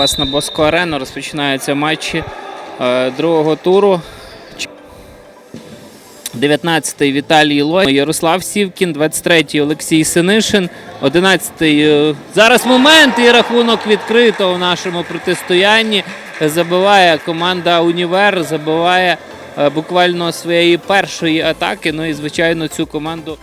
вас на Боско Арену розпочинаються матчі е, другого туру. 19-й Віталій Лой, Ярослав Сівкін, 23-й Олексій Синишин, 11-й. е, Зараз момент і рахунок відкрито у нашому протистоянні. Забиває команда Універ, забиває е, буквально своєї першої атаки. Ну і звичайно цю команду.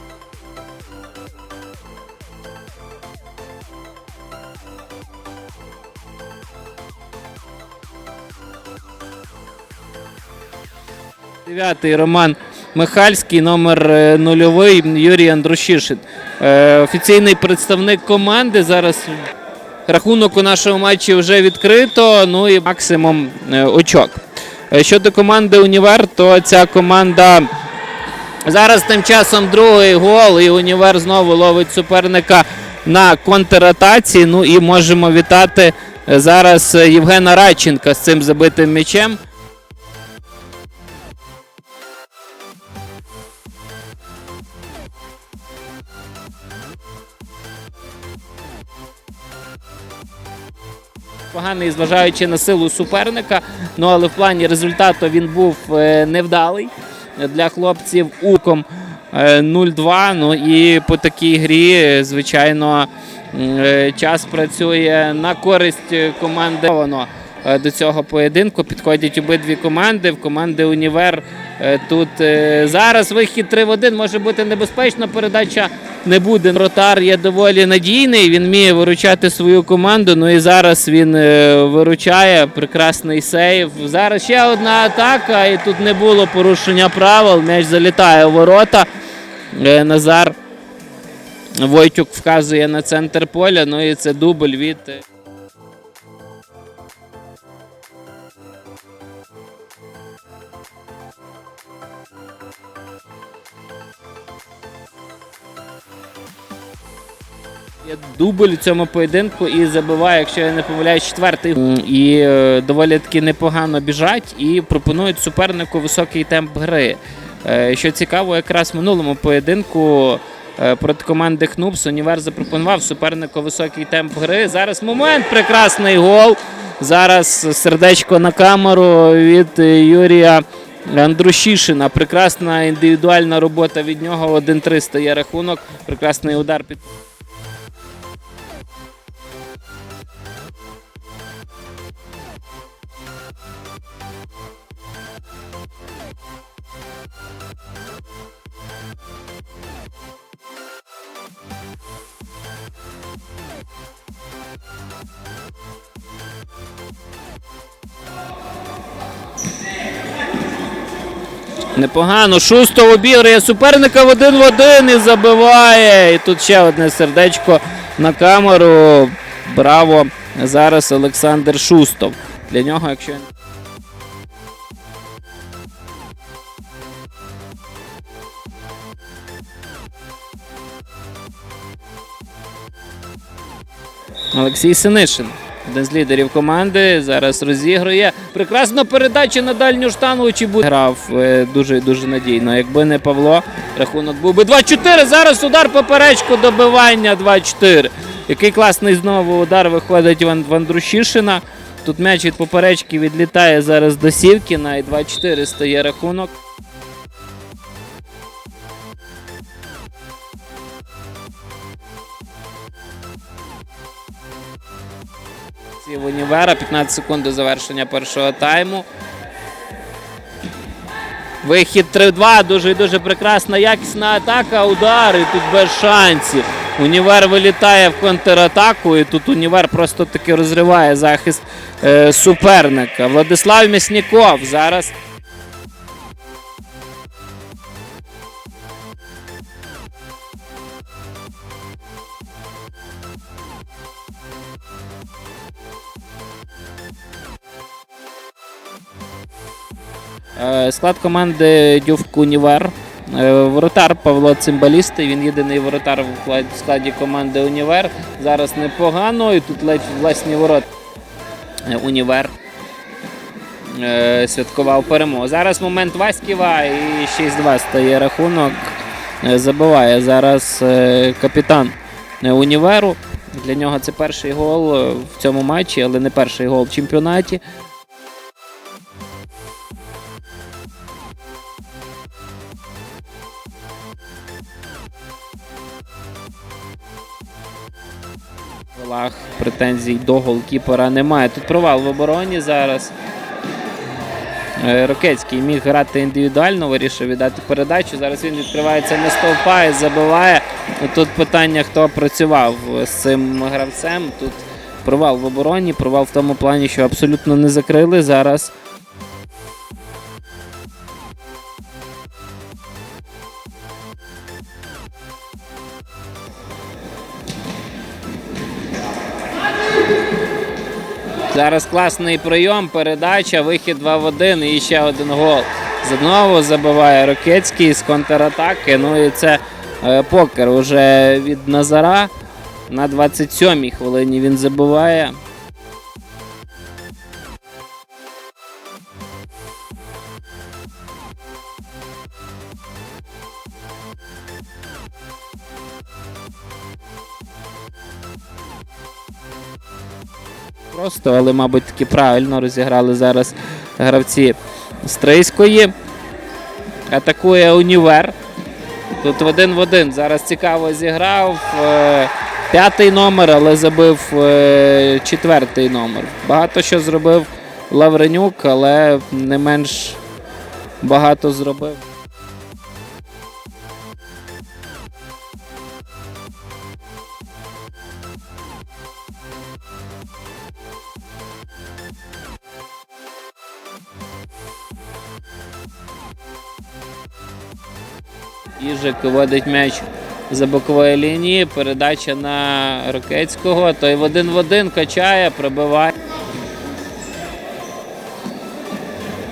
Дев'ятий Роман Михальський, номер е, нульовий Юрій Андрушишин. Е, Офіційний представник команди. Зараз рахунок у нашому матчі вже відкрито. Ну і максимум е, очок. Щодо команди Універ, то ця команда зараз тим часом другий гол, і Універ знову ловить суперника на контратаці. Ну і можемо вітати зараз Євгена Радченка з цим забитим м'ячем. Поганий, зважаючи на силу суперника. Ну але в плані результату він був е, невдалий для хлопців уком е, 0-2. Ну і по такій грі, е, звичайно, е, час працює на користь е, команди. Е, до цього поєдинку підходять обидві команди. В команди Універ е, тут е, зараз вихід 3 в 1 може бути небезпечна передача. Не буде. Ротар є доволі надійний. Він вміє виручати свою команду. Ну і зараз він е, виручає. Прекрасний сейв. Зараз ще одна атака, і тут не було порушення правил. М'яч залітає у ворота. Е, Назар Войтюк вказує на центр поля. Ну і це дубль від. Дубль у цьому поєдинку і забиває, якщо я не помиляюсь, четвертий. І е, доволі таки непогано біжать і пропонують супернику високий темп гри. Е, Що цікаво, якраз в минулому поєдинку е, проти команди Хнупс Універ запропонував супернику високий темп гри. Зараз момент, прекрасний гол. Зараз сердечко на камеру від Юрія Андрушішина. Прекрасна індивідуальна робота від нього. 1-3 стає рахунок. Прекрасний удар під. Непогано. Шустов обігрує суперника в один в один і забиває. І тут ще одне сердечко на камеру. Браво! Зараз Олександр Шустов. Для нього, якщо. Олексій Синишин. Один з лідерів команди зараз розігрує. Прекрасна передача на дальню штангу. Чи буде грав е, дуже дуже надійно. Якби не Павло, рахунок був би 2-4. Зараз удар поперечку добивання 2-4. Який класний знову удар виходить в Ан- в Андрушишина. Тут м'яч від поперечки відлітає зараз до Сівкіна і 2-4 стає рахунок. В Універа. 15 секунд до завершення першого тайму. Вихід 3-2. Дуже і дуже прекрасна якісна атака. Удар. І тут без шансів. Універ вилітає в контратаку. І тут Універ просто таки розриває захист е, суперника. Владислав Місніков зараз. Склад команди Дювк Універ. Е, Воротар Павло Цимбалістий. Він єдиний воротар в складі команди Універ. Зараз непогано. І тут ледь власні ворот Е, Універ е, святкував перемогу. Зараз момент Васьківа і 6-2 стає рахунок. Е, Забиває зараз е, капітан е, Універу. Для нього це перший гол е, в цьому матчі, але не перший гол в чемпіонаті. Волах претензій до голкіпера немає. Тут провал в обороні зараз. Е, Рокецький міг грати індивідуально, вирішив віддати передачу. Зараз він відкривається на стовпа і забиває. Тут питання, хто працював з цим гравцем. Тут провал в обороні, провал в тому плані, що абсолютно не закрили зараз. Зараз класний прийом, передача, вихід 2 в 1 і ще один гол. Знову забиває Рокецький з контратаки. Ну і це е, покер уже від Назара. На 27-й хвилині він забиває. Просто, але, мабуть, таки правильно розіграли зараз гравці Стрийської. Атакує універ. Тут в один в один. Зараз цікаво зіграв. Е, П'ятий номер, але забив е, четвертий номер. Багато що зробив Лавренюк, але не менш багато зробив. Їжик вводить м'яч за бокової лінії. Передача на Рокецького. Той в один в один качає, пробиває.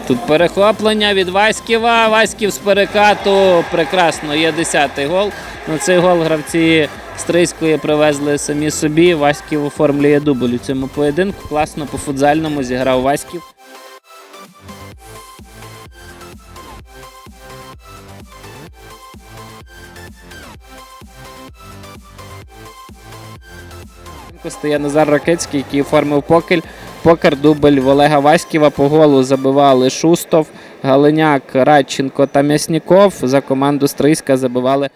Тут перехоплення від Васьківа. Васьків з перекату. Прекрасно. Є 10-й гол. На цей гол гравці Стрийської привезли самі собі. Васьків оформлює дубль у цьому поєдинку. Класно по футзальному зіграв Васьків. Стає Назар Ракицький, який оформив покель. Покер дубль в Олега Васьківа по голу забивали Шустов, Галиняк, Радченко та М'ясніков. За команду Стрийська забивали